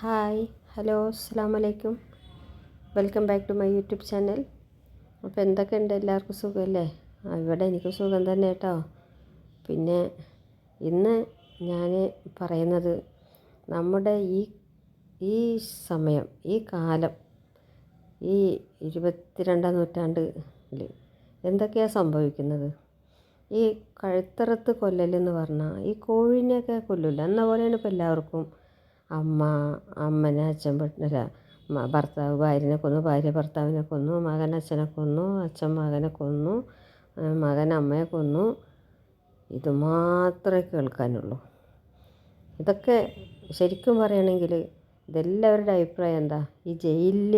Hi hello അസ്സാം വലൈക്കും welcome back to my YouTube channel. അപ്പോൾ എന്തൊക്കെയുണ്ട്? എല്ലാവർക്കും സുഖമല്ലേ? ഇവിടെ എനിക്ക് സുഖം തന്നെ കേട്ടോ. പിന്നെ ഇന്ന് ഞാൻ പറയുന്നത് നമ്മുടെ ഈ ഈ സമയം ഈ കാലം ഈ ഇരുപത്തിരണ്ടാം നൂറ്റാണ്ടിൽ എന്തൊക്കെയാണ് സംഭവിക്കുന്നത്? ഈ കഴുത്തറത്ത് കൊല്ലലെന്ന് പറഞ്ഞാൽ ഈ കോഴിനെയൊക്കെ കൊല്ലില്ല എന്ന പോലെയാണ് ഇപ്പോൾ എല്ലാവർക്കും അമ്മ അമ്മനെ അച്ഛൻ അല്ല ഭർത്താവ് ഭാര്യനെ കൊന്നു ഭാര്യ ഭർത്താവിനെ കൊന്നു മകൻ അച്ഛനെ കൊന്നു അച്ഛൻ മകനെ കൊന്നു മകൻ അമ്മയെ കൊന്നു. ഇത് മാത്രമേ കേൾക്കാനുള്ളൂ. ഇതൊക്കെ ശരിക്കും പറയുകയാണെങ്കിൽ ഇതെല്ലാവരുടെ അഭിപ്രായം എന്താ? ഈ ജയിലിൽ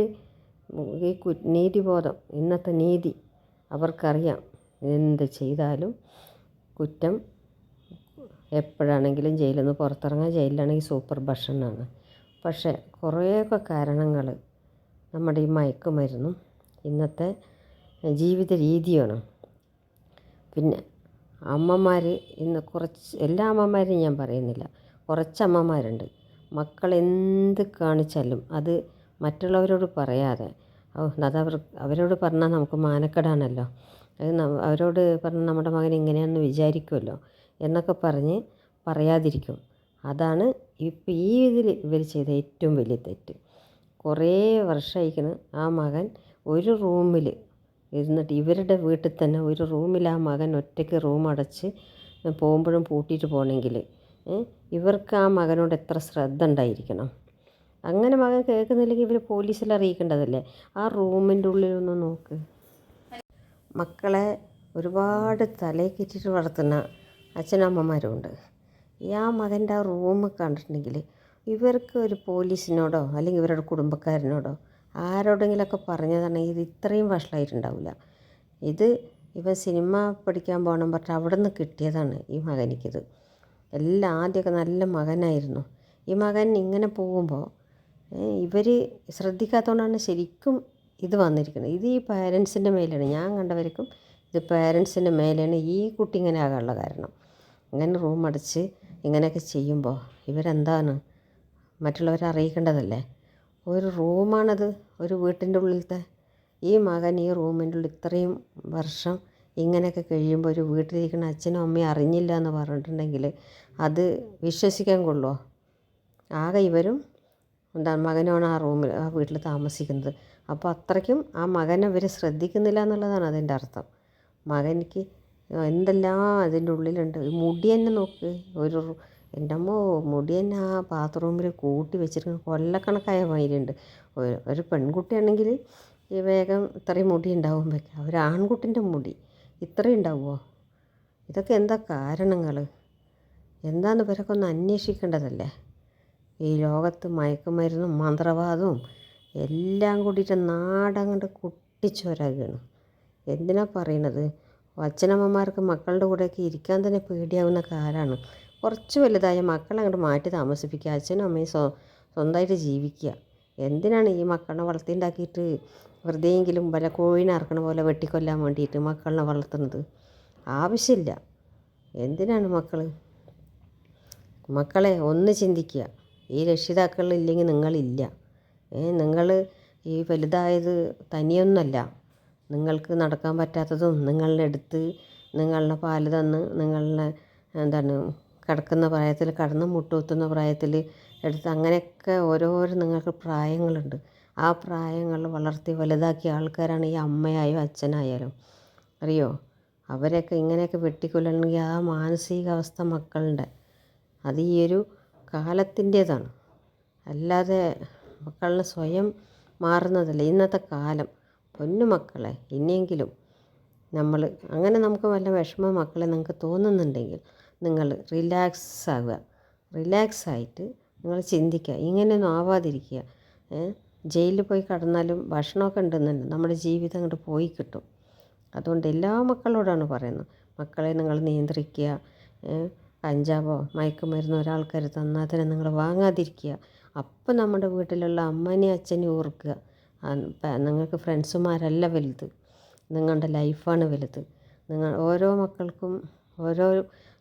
ഈ നീതിബോധം ഇന്നത്തെ നീതി അവർക്കറിയാം. എന്ത് ചെയ്താലും കുറ്റം എപ്പോഴാണെങ്കിലും ജയിലിൽ നിന്ന് പുറത്തിറങ്ങാൻ ജയിലിലാണെങ്കിൽ സൂപ്പർ ഭക്ഷണമാണ്. പക്ഷേ കുറേയൊക്കെ കാരണങ്ങൾ നമ്മുടെ ഈ മയക്കുമരുന്നും ഇന്നത്തെ ജീവിത രീതിയാണ്. പിന്നെ അമ്മമാർ ഇന്ന് കുറച്ച് എല്ലാ അമ്മമാരെയും ഞാൻ പറയുന്നില്ല. കുറച്ച് അമ്മമാരുണ്ട് മക്കൾ എന്ത് കാണിച്ചാലും അത് മറ്റുള്ളവരോട് പറയാതെ അത് അവർ അവരോട് പറഞ്ഞാൽ നമുക്ക് മാനക്കെടാണല്ലോ. അത് അവരോട് പറഞ്ഞാൽ നമ്മുടെ മകൻ ഇങ്ങനെയാണെന്ന് വിചാരിക്കുമല്ലോ. എന്നൊക്കെ പറഞ്ഞ് പറയാതിരിക്കും. അതാണ് ഇപ്പം ഈ ഇതിൽ ഇവർ ചെയ്ത ഏറ്റവും വലിയ തെറ്റ്. കുറേ വർഷമായിക്കണ് ആ മകൻ ഒരു റൂമിൽ ഇരുന്നിട്ട് ഇവരുടെ വീട്ടിൽ തന്നെ ഒരു റൂമിൽ ആ മകൻ ഒറ്റയ്ക്ക് റൂം അടച്ച് പോകുമ്പോഴും പൂട്ടിയിട്ട് പോകണമെങ്കിൽ ഇവർക്ക് ആ മകനോട് എത്ര ശ്രദ്ധ ഉണ്ടായിരിക്കണം? അങ്ങനെ മകൻ കേൾക്കുന്നില്ലെങ്കിൽ ഇവർ പോലീസിൽ അറിയിക്കേണ്ടതല്ലേ? ആ റൂമിന്റെ ഉള്ളിലൊന്ന് നോക്ക്. മക്കളെ ഒരുപാട് തലയിൽ കയറ്റിയിട്ട് വളർത്തുന്ന അച്ഛനമ്മമാരുമുണ്ട് ഈ ആ മകന്റെ ആ റൂം കണ്ടിട്ടുണ്ടെങ്കിൽ ഇവർക്ക് ഒരു പോലീസിനോടോ അല്ലെങ്കിൽ ഇവരുടെ കുടുംബക്കാരനോടോ ആരോടെങ്കിലൊക്കെ പറഞ്ഞതാണെങ്കിൽ ഇത് ഇത്രയും വഷളായിട്ടുണ്ടാവില്ല ഇത് ഇവ സിനിമ പഠിക്കാൻ പോകണം പറഞ്ഞിട്ട് അവിടെ നിന്ന് കിട്ടിയതാണ് ഈ മകനിക്കിത്. എല്ലാം ആദ്യമൊക്കെ നല്ല മകനായിരുന്നു. ഈ മകൻ ഇങ്ങനെ പോകുമ്പോൾ ഇവർ ശ്രദ്ധിക്കാത്തതുകൊണ്ടാണ് ശരിക്കും ഇത് വന്നിരിക്കുന്നത്. ഇത് ഈ പാരൻസിന്റെ മേലാണ് ഞാൻ കണ്ടവർക്കും ഇത് പാരൻസിന്റെ മേലെയാണ് ഈ കുട്ടി ഇങ്ങനെ ആകാനുള്ള കാരണം. ഇങ്ങനെ റൂം അടച്ച് ഇങ്ങനെയൊക്കെ ചെയ്യുമ്പോൾ ഇവരെന്താണ്? മറ്റുള്ളവരെ അറിയിക്കേണ്ടതല്ലേ? ഒരു റൂമാണത് ഒരു വീട്ടിന്റെ ഉള്ളിലത്തെ. ഈ മകൻ ഈ റൂമിന്റെ ഉള്ളിൽ ഇത്രയും വർഷം ഇങ്ങനെയൊക്കെ കഴിയുമ്പോൾ ഒരു വീട്ടിലിരിക്കുന്ന അച്ഛനും അമ്മയും അറിഞ്ഞില്ല എന്ന് പറഞ്ഞിട്ടുണ്ടെങ്കിൽ അത് വിശ്വസിക്കാൻ കൊള്ളുമോ ആകെ ഇവരും എന്താണ് മകനാണ് ആ റൂമിൽ ആ വീട്ടിൽ താമസിക്കുന്നത്. അപ്പോൾ അത്രയ്ക്കും ആ മകനെ ഇവർ ശ്രദ്ധിക്കുന്നില്ല എന്നുള്ളതാണ് അതിന്റെ അർത്ഥം. മകനിക്ക് എന്തെല്ലാം അതിന്റെ ഉള്ളിലുണ്ട്. മുടി തന്നെ നോക്ക്. ഒരു എന്റെ അമ്മോ മുടി തന്നെ ആ ബാത്റൂമിൽ കൂട്ടി വെച്ചിരിക്കുന്ന കൊല്ലക്കണക്കായ മാതിരിയുണ്ട്. ഒരു പെൺകുട്ടിയാണെങ്കിൽ ഈ വേഗം ഇത്രയും മുടി ഉണ്ടാവും വെക്കാം ഒരു ആൺകുട്ടിന്റെ മുടി ഇത്രയും ഉണ്ടാവുമോ? ഇതൊക്കെ എന്താ കാരണങ്ങൾ? എന്താണെന്ന് ഇവരൊക്കെ ഒന്ന് അന്വേഷിക്കേണ്ടതല്ലേ? ഈ ലോകത്ത് മയക്കുമരുന്നും മന്ത്രവാദവും എല്ലാം കൂടിയിട്ട് നാടങ്ങോട്ട് കുട്ടിച്ചോരാകുകയാണ് എന്തിനാ പറയണത്? അച്ഛനമ്മമാർക്ക് മക്കളുടെ കൂടെയൊക്കെ ഇരിക്കാൻ തന്നെ പേടിയാവുന്ന കാലമാണ് കുറച്ച് വലുതായ മക്കളെ അങ്ങോട്ട് മാറ്റി താമസിപ്പിക്കുക. അച്ഛനും അമ്മയും സ്വ സ്വന്തമായിട്ട് ജീവിക്കുക. എന്തിനാണ് ഈ മക്കളെ വളർത്തിണ്ടാക്കിയിട്ട് വെറുതെയെങ്കിലും വല്ല കോഴിനെ അറക്കണ പോലെ വെട്ടിക്കൊല്ലാൻ വേണ്ടിയിട്ട് മക്കളെ വളർത്തുന്നത്? ആവശ്യമില്ല. എന്തിനാണ് മക്കൾ മക്കളെ ഒന്ന് ചിന്തിക്കുക. ഈ രക്ഷിതാക്കളില്ലെങ്കിൽ നിങ്ങളില്ല. നിങ്ങൾ ഈ വലുതായത് തനിയൊന്നല്ല. നിങ്ങൾക്ക് നടക്കാൻ പറ്റാത്തതും നിങ്ങളുടെ അടുത്ത് നിങ്ങളുടെ പാൽ തന്ന് നിങ്ങളുടെ എന്താണ് കിടക്കുന്ന പ്രായത്തിൽ കിടന്ന് മുട്ടുകുത്തുന്ന പ്രായത്തിൽ എടുത്ത് അങ്ങനെയൊക്കെ ഓരോരോ നിങ്ങൾക്ക് പ്രായങ്ങളുണ്ട്. ആ പ്രായങ്ങൾ വളർത്തി വലുതാക്കിയ ആൾക്കാരാണ് ഈ അമ്മയായും അച്ഛനായാലും. അറിയോ? അവരെയൊക്കെ ഇങ്ങനെയൊക്കെ വെട്ടിക്കൊല്ലണമെങ്കിൽ ആ മാനസികാവസ്ഥ മക്കളുടെ. അത് ഈ ഒരു കാലത്തിന്റേതാണ്. അല്ലാതെ മക്കളുടെ സ്വയം മാറുന്നതല്ല. ഇന്നത്തെ കാലം പൊന്നു മക്കളെ ഇനിയെങ്കിലും നമ്മൾ അങ്ങനെ നമുക്ക് വല്ല വിഷമ മക്കളെ നിങ്ങൾക്ക് തോന്നുന്നുണ്ടെങ്കിൽ നിങ്ങൾ റിലാക്സ് ആവുക. റിലാക്സ് ആയിട്ട് നിങ്ങൾ ചിന്തിക്കുക. ഇങ്ങനെയൊന്നും ആവാതിരിക്കുക. ജയിലിൽ പോയി കടന്നാലും ഭക്ഷണമൊക്കെ ഉണ്ടെന്നുണ്ട്. നമ്മുടെ ജീവിതം അങ്ങോട്ട് പോയി കിട്ടും. അതുകൊണ്ട് എല്ലാ മക്കളോടാണ് പറയുന്നത്. മക്കളെ നിങ്ങൾ നിയന്ത്രിക്കുക. കഞ്ചാവോ മയക്കുമരുന്ന് ഒരാൾക്കാർ തന്നാൽ തന്നെ നിങ്ങൾ വാങ്ങാതിരിക്കുക. അപ്പം നമ്മുടെ വീട്ടിലുള്ള അമ്മനെയും അച്ഛനെയും ഓർക്കുക. നിങ്ങൾക്ക് ഫ്രണ്ട്സുമാരല്ല വലുത്. നിങ്ങളുടെ ലൈഫാണ് വലുത്. നിങ്ങൾ ഓരോ മക്കൾക്കും ഓരോ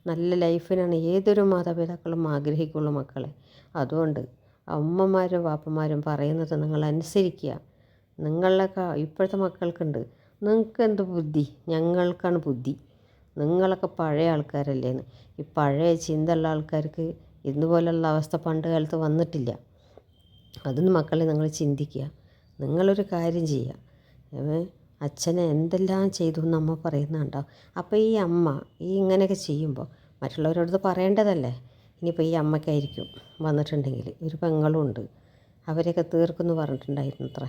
നല്ല ലൈഫിനാണ് ഏതൊരു മാതാപിതാക്കളും ആഗ്രഹിക്കുള്ളൂ മക്കളെ. അതുകൊണ്ട് അമ്മമാരും വാപ്പമാരും പറയുന്നത് നിങ്ങൾ അനുസരിക്കുക. നിങ്ങളൊക്കെ ഇപ്പോഴത്തെ മക്കൾക്കുണ്ട്. നിങ്ങൾക്ക് എന്ത് ബുദ്ധി? ഞങ്ങൾക്കാണ് ബുദ്ധി. നിങ്ങളൊക്കെ പഴയ ആൾക്കാരല്ലേന്ന്. ഈ പഴയ ചിന്തയുള്ള ആൾക്കാർക്ക് ഇതുപോലുള്ള അവസ്ഥ പണ്ട് കാലത്ത് വന്നിട്ടില്ല. അതൊന്ന് മക്കളെ നിങ്ങൾ ചിന്തിക്കുക. നിങ്ങളൊരു കാര്യം ചെയ്യുക അച്ഛനെ എന്തെല്ലാം ചെയ്തു എന്ന് അമ്മ പറയുന്നുണ്ടോ? അപ്പോൾ ഈ അമ്മ ഈ ഇങ്ങനെയൊക്കെ ചെയ്യുമ്പോൾ മറ്റുള്ളവരോട് പറയേണ്ടതല്ലേ? ഇനിയിപ്പോൾ ഈ അമ്മയ്ക്കായിരിക്കും വന്നിട്ടുണ്ടെങ്കിൽ. ഒരു പെങ്ങളുണ്ട് അവരെയൊക്കെ തീർക്കുമെന്ന് പറഞ്ഞിട്ടുണ്ടായിരുന്നു അത്ര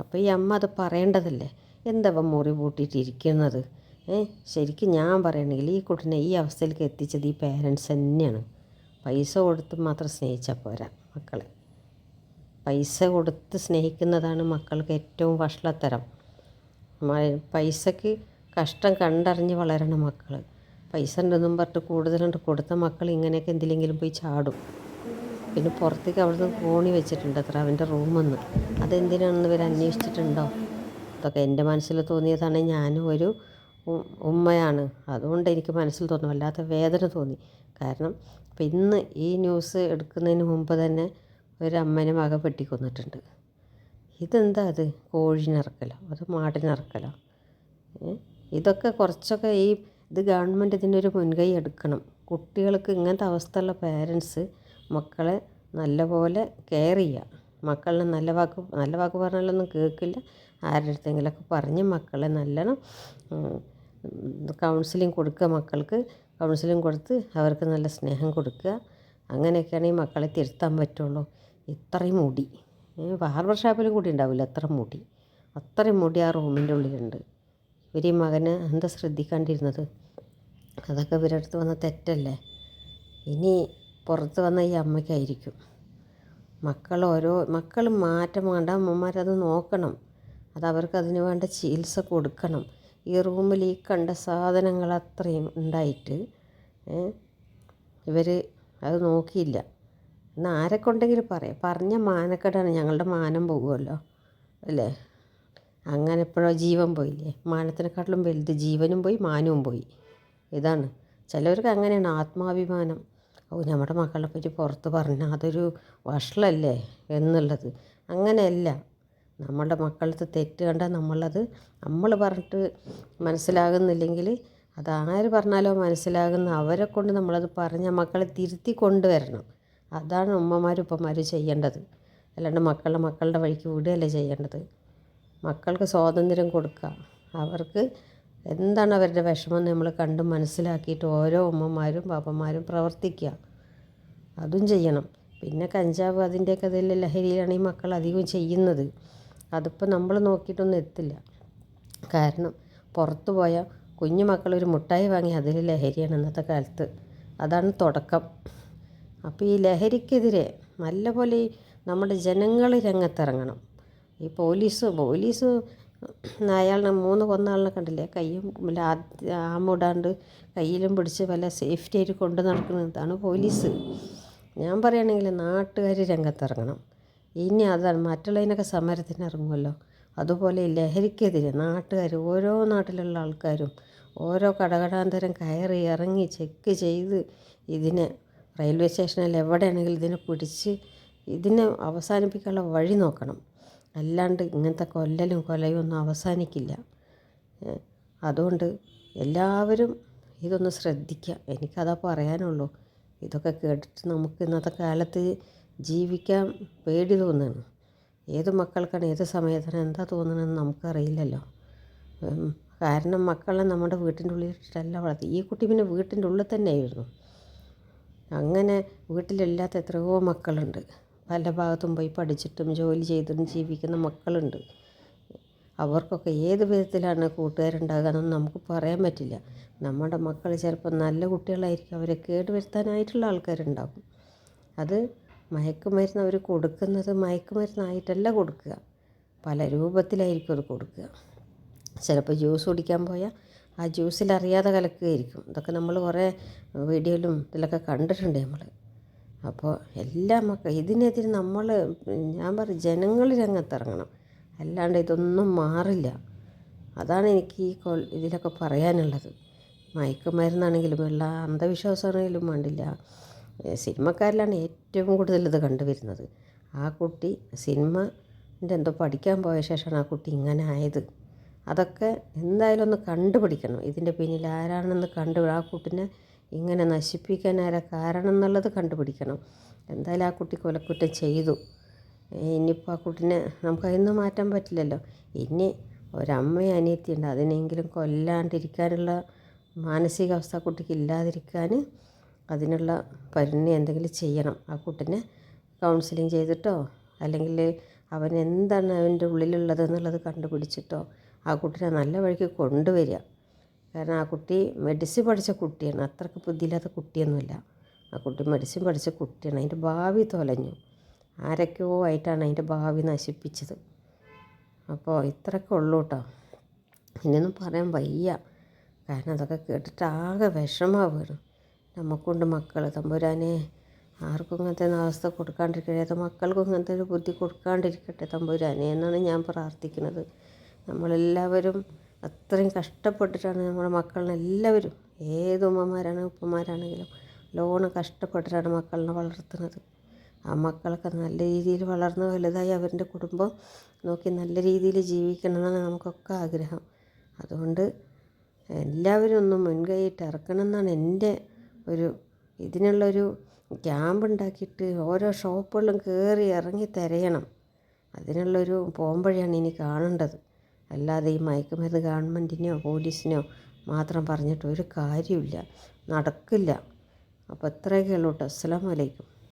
അപ്പോൾ ഈ അമ്മ അത് പറയേണ്ടതല്ലേ? എന്തവ മുറി പൂട്ടിയിട്ടിരിക്കുന്നത്? ഏ ശരിക്കും ഞാൻ പറയണമെങ്കിൽ ഈ കുട്ടിനെ ഈ അവസ്ഥയിലേക്ക് എത്തിച്ചത് ഈ പേരൻസ് തന്നെയാണ്. പൈസ കൊടുത്ത് മാത്രം സ്നേഹിച്ചാൽ പോരാ മക്കളെ. പൈസ കൊടുത്ത് സ്നേഹിക്കുന്നതാണ് മക്കൾക്ക് ഏറ്റവും വഷളത്തരം. പൈസക്ക് കഷ്ടം കണ്ടറിഞ്ഞ് വളരണം മക്കൾ പൈസ ഉണ്ടെന്നും പറഞ്ഞിട്ട് കൂടുതലുണ്ട്. കൊടുത്ത മക്കൾ ഇങ്ങനെയൊക്കെ എന്തിലെങ്കിലും പോയി ചാടും. പിന്നെ പുറത്തേക്ക് അവിടുന്ന് കോണി വെച്ചിട്ടുണ്ട് അത്ര അവന്റെ റൂമെന്ന്. അതെന്തിനാണെന്ന് ഇവർ അന്വേഷിച്ചിട്ടുണ്ടോ? അതൊക്കെ എന്റെ മനസ്സിൽ തോന്നിയതാണ്. ഞാനും ഒരു ഉമ്മയാണ്. അതുകൊണ്ട് എനിക്ക് മനസ്സിൽ തോന്നും വല്ലാത്ത വേദന തോന്നി. കാരണം ഇപ്പം ഇന്ന് ഈ ന്യൂസ് എടുക്കുന്നതിന് മുമ്പ് തന്നെ ഒരു അമ്മേനെ മക വെട്ടിക്കൊന്നിട്ടുണ്ട്. ഇതെന്താ അത്? കോഴിനിറക്കലോ? അത് മാടിനിറക്കലോ? ഇതൊക്കെ കുറച്ചൊക്കെ ഈ ഇത് ഗവൺമെന്റ് ഇതിനൊരു മുൻകൈ എടുക്കണം. കുട്ടികൾക്ക് ഇങ്ങനത്തെ അവസ്ഥയുള്ള പേരൻസ് മക്കളെ നല്ലപോലെ കെയർ ചെയ്യുക മക്കളിനെ നല്ല വാക്ക് നല്ല വാക്ക് പറഞ്ഞാലൊന്നും കേൾക്കില്ല. ആരുടെ അടുത്തെങ്കിലൊക്കെ പറഞ്ഞ് മക്കളെ നല്ലോണം കൗൺസിലിംഗ് കൊടുക്കുക മക്കൾക്ക്. കൗൺസിലിംഗ് കൊടുത്ത് അവർക്ക് നല്ല സ്നേഹം കൊടുക്കുക. അങ്ങനെയൊക്കെയാണ് ഈ മക്കളെ തിരുത്താൻ പറ്റുള്ളൂ. ഇത്രയും മുടി. ബാർബർ ഷാപ്പിലും കൂടി ഉണ്ടാവില്ല അത്ര മുടി. അത്രയും മുടി ആ റൂമിന്റെ ഉള്ളിലുണ്ട്. ഇവർ ഈ മകന് എന്താ ശ്രദ്ധിക്കാണ്ടിരുന്നത്? അതൊക്കെ ഇവരുടെ അടുത്ത് വന്ന തെറ്റല്ലേ? ഇനി പുറത്ത് വന്ന ഈ അമ്മയ്ക്കായിരിക്കും. മക്കൾ ഓരോ മക്കൾ മാറ്റം വേണ്ട. അമ്മമാരത് നോക്കണം. അത് അവർക്ക് അതിന് വേണ്ട ചികിത്സ കൊടുക്കണം. ഈ റൂമിൽ ഈ കണ്ട സാധനങ്ങൾ അത്രയും ഉണ്ടായിട്ട് ഇവർ അത് നോക്കിയില്ല. ആരെക്കൊണ്ടെങ്കിലും പറയാം. പറഞ്ഞ മാനക്കേടാണ് ഞങ്ങളുടെ മാനം പോകുമല്ലോ അല്ലേ? അങ്ങനെ എപ്പോഴോ ജീവൻ പോയില്ലേ? മാനത്തിനെക്കാട്ടിലും വലുത് ജീവനും പോയി മാനവും പോയി. ഇതാണ്. ചിലവർക്ക് അങ്ങനെയാണ് ആത്മാഭിമാനം. ഓ നമ്മുടെ മക്കളെ പറ്റി പുറത്ത് പറഞ്ഞാൽ അതൊരു വഷളല്ലേ എന്നുള്ളത്. അങ്ങനെയല്ല. നമ്മളുടെ മക്കളത്ത് തെറ്റ് കണ്ടാൽ നമ്മളത് നമ്മൾ പറഞ്ഞിട്ട് മനസ്സിലാകുന്നില്ലെങ്കിൽ അതാര് പറഞ്ഞാലോ മനസ്സിലാകുന്ന അവരെ കൊണ്ട് നമ്മളത് പറഞ്ഞ മക്കളെ തിരുത്തി കൊണ്ടുവരണം. അതാണ് ഉമ്മമാരും ഉപ്പമാരും ചെയ്യേണ്ടത്. അല്ലാണ്ട് മക്കളെ മക്കളുടെ വഴിക്ക് വിടുകയല്ലേ ചെയ്യേണ്ടത്. മക്കൾക്ക് സ്വാതന്ത്ര്യം കൊടുക്കുക. അവർക്ക് എന്താണ് അവരുടെ വിഷമം നമ്മൾ കണ്ട് മനസ്സിലാക്കിയിട്ട് ഓരോ ഉമ്മമാരും പാപ്പന്മാരും പ്രവർത്തിക്കുക. അതും ചെയ്യണം. പിന്നെ കഞ്ചാവ് അതിന്റെയൊക്കെ ഇതിൽ ലഹരിയിലാണ് ഈ മക്കൾ അധികം ചെയ്യുന്നത്. അതിപ്പോൾ നമ്മൾ നോക്കിയിട്ടൊന്നും എത്തില്ല. കാരണം പുറത്ത് പോയ കുഞ്ഞു മക്കളൊരു മുട്ടായി വാങ്ങി അതിൽ ലഹരിയാണ് ഇന്നത്തെ കാലത്ത്. അതാണ് തുടക്കം. അപ്പോൾ ഈ ലഹരിക്കെതിരെ നല്ലപോലെ ഈ നമ്മുടെ ജനങ്ങൾ രംഗത്തിറങ്ങണം. ഈ പോലീസ് പോലീസ് അയാളിനെ മൂന്ന് കൊന്നാളിനെ കണ്ടില്ലേ? കയ്യും ആമൂടാണ്ട് കയ്യിലും പിടിച്ച് വല്ല സേഫ്റ്റി ആയിട്ട് കൊണ്ടു നടക്കുന്നതാണ് പോലീസ്. ഞാൻ പറയുകയാണെങ്കിൽ നാട്ടുകാർ രംഗത്തിറങ്ങണം. ഇനി അതാണ് മറ്റുള്ളതിനൊക്കെ സമരത്തിന് ഇറങ്ങുമല്ലോ. അതുപോലെ ലഹരിക്കെതിരെ നാട്ടുകാർ ഓരോ നാട്ടിലുള്ള ആൾക്കാരും ഓരോ കടകടാന്തരം കയറി ഇറങ്ങി ചെക്ക് ചെയ്ത് ഇതിനെ റെയിൽവേ സ്റ്റേഷനിൽ എവിടെയാണെങ്കിലും ഇതിനെ പിടിച്ച് ഇതിനെ അവസാനിപ്പിക്കാനുള്ള വഴി നോക്കണം. അല്ലാണ്ട് ഇങ്ങനത്തെ കൊല്ലലും കൊലയും ഒന്നും അവസാനിക്കില്ല. അതുകൊണ്ട് എല്ലാവരും ഇതൊന്ന് ശ്രദ്ധിക്കുക. എനിക്കതാ പറയാനുള്ളൂ. ഇതൊക്കെ കേട്ടിട്ട് നമുക്ക് ഇന്നത്തെ കാലത്ത് ജീവിക്കാൻ പേടി തോന്നുകയാണ്. ഏത് മക്കൾക്കാണ് ഏത് സമയത്താണ് എന്താ തോന്നണമെന്ന് നമുക്കറിയില്ലല്ലോ. കാരണം മക്കളെ നമ്മുടെ വീട്ടിന്റെ ഇട്ടിട്ടല്ല വളർത്തി. ഈ കുട്ടി പിന്നെ വീട്ടിന്റെ ഉള്ളിൽ തന്നെയായിരുന്നു. അങ്ങനെ വീട്ടിലില്ലാത്ത എത്രയോ മക്കളുണ്ട്. പല ഭാഗത്തും പോയി പഠിച്ചിട്ടും ജോലി ചെയ്തും ജീവിക്കുന്ന മക്കളുണ്ട്. അവർക്കൊക്കെ ഏത് വിധത്തിലാണ് കൂട്ടുകാരുണ്ടാകുക നമുക്ക് പറയാൻ പറ്റില്ല. നമ്മുടെ മക്കൾ ചിലപ്പോൾ നല്ല കുട്ടികളായിരിക്കും. അവരെ കേടുവരുത്താനായിട്ടുള്ള ആൾക്കാരുണ്ടാകും. അത് മയക്കുമരുന്ന് അവർ കൊടുക്കുന്നത് മയക്കുമരുന്നായിട്ടല്ല കൊടുക്കുക. പല രൂപത്തിലായിരിക്കും അത് കൊടുക്കുക. ചിലപ്പോൾ ജ്യൂസ് കുടിക്കാൻ പോയാൽ ആ ജ്യൂസിൽ അറിയാതെ കലക്കുകയായിരിക്കും ഇതൊക്കെ നമ്മൾ കുറേ വീഡിയോയിലും ഇതിലൊക്കെ കണ്ടിട്ടുണ്ട് നമ്മൾ. അപ്പോൾ എല്ലാ മക്കൾ ഇതിനെതിരെ നമ്മൾ ഞാൻ പറയും ജനങ്ങൾ രംഗത്തിറങ്ങണം. അല്ലാണ്ട് ഇതൊന്നും മാറില്ല. അതാണ് എനിക്ക് ഈ കോൾ ഇതിലൊക്കെ പറയാനുള്ളത്. മയക്കുമരുന്നാണെങ്കിലും വെള്ള അന്ധവിശ്വാസമാണെങ്കിലും വേണ്ടില്ല. സിനിമക്കാരിലാണ് ഏറ്റവും കൂടുതൽ ഇത് കണ്ടുവരുന്നത്. ആ കുട്ടി സിനിമ എന്തോ പഠിക്കാൻ പോയ ശേഷമാണ് ആ കുട്ടി ഇങ്ങനെ ആയത്. അതൊക്കെ എന്തായാലും ഒന്ന് കണ്ടുപിടിക്കണം. ഇതിന്റെ പിന്നിൽ ആരാണെന്ന് കണ്ടു ആ കുട്ടിനെ ഇങ്ങനെ നശിപ്പിക്കാൻ ആരാ കാരണം എന്നുള്ളത് കണ്ടുപിടിക്കണം. എന്തായാലും ആ കുട്ടി കൊലക്കുറ്റം ചെയ്തു. ഇനിയിപ്പോൾ ആ കുട്ടിനെ നമുക്ക് അതിന്ന് മാറ്റാൻ പറ്റില്ലല്ലോ. ഇനി ഒരമ്മയും അനിയത്തിയുണ്ട് അതിനെങ്കിലും കൊല്ലാണ്ടിരിക്കാനുള്ള മാനസികാവസ്ഥ ആ കുട്ടിക്ക് ഇല്ലാതിരിക്കാൻ അതിനുള്ള പരിണി എന്തെങ്കിലും ചെയ്യണം. ആ കുട്ടിനെ കൗൺസിലിംഗ് ചെയ്തിട്ടോ അല്ലെങ്കിൽ അവൻ എന്താണ് അവന്റെ ഉള്ളിലുള്ളത് എന്നുള്ളത് കണ്ടുപിടിച്ചിട്ടോ ആ കുട്ടീനെ നല്ല വഴിക്ക് കൊണ്ടുവരിക. കാരണം ആ കുട്ടി മെഡിസിൻ പഠിച്ച കുട്ടിയാണ്. അത്രയ്ക്ക് ബുദ്ധിയില്ലാത്ത കുട്ടിയൊന്നുമില്ല. ആ കുട്ടി മെഡിസിൻ പഠിച്ച കുട്ടിയാണ്. അതിന്റെ ഭാവി തൊലഞ്ഞു. ആരൊക്കെയോ ആയിട്ടാണ് അതിന്റെ ഭാവി നശിപ്പിച്ചത്. അപ്പോൾ ഇത്രയൊക്കെ ഉള്ളൂ കേട്ടോ. ഇനിയൊന്നും പറയാൻ വയ്യ. കാരണം അതൊക്കെ കേട്ടിട്ട് ആകെ വിഷമാവുകയാണ് നമുക്കുണ്ട് മക്കൾ തമ്പുരാനെ ആർക്കും ഇങ്ങനത്തെ അവസ്ഥ കൊടുക്കാണ്ടിരിക്കട്ടെ. മക്കൾക്കും ഇങ്ങനത്തെ ഒരു ബുദ്ധി കൊടുക്കാണ്ടിരിക്കട്ടെ തമ്പുരാനെ എന്നാണ് ഞാൻ പ്രാർത്ഥിക്കുന്നത്. നമ്മളെല്ലാവരും അത്രയും കഷ്ടപ്പെട്ടിട്ടാണ് നമ്മുടെ മക്കളിനെ എല്ലാവരും ഏത് ഉമ്മമാരാണ് ഉപ്പമാരാണെങ്കിലും ലോണ് കഷ്ടപ്പെട്ടിട്ടാണ് മക്കളെ വളർത്തുന്നത്. ആ മക്കളൊക്കെ നല്ല രീതിയിൽ വളർന്ന് വലുതായി അവരുടെ കുടുംബം നോക്കി നല്ല രീതിയിൽ ജീവിക്കണം എന്നാണ് നമുക്കൊക്കെ ആഗ്രഹം. അതുകൊണ്ട് എല്ലാവരും ഒന്ന് മുൻകൈയിട്ട് ഇറക്കണം എന്നാണ് എന്റെ ഒരു ഇതിനുള്ളൊരു ക്യാമ്പ് ഉണ്ടാക്കിയിട്ട് ഓരോ ഷോപ്പുകളിലും കയറി ഇറങ്ങി തിരയണം. അതിനുള്ളൊരു പോകുമ്പോഴാണ് ഇനി കാണേണ്ടത്. അല്ലാതെ ഈ മയക്കുമരുന്ന് ഗവൺമെന്റിനെയോ പോലീസിനെയോ മാത്രം പറഞ്ഞിട്ട് ഒരു കാര്യമില്ല നടക്കില്ല. അപ്പോൾ ഇത്രയൊക്കെ ഉള്ളൂ കേട്ടോ. അസ്സലാമു അലൈക്കും.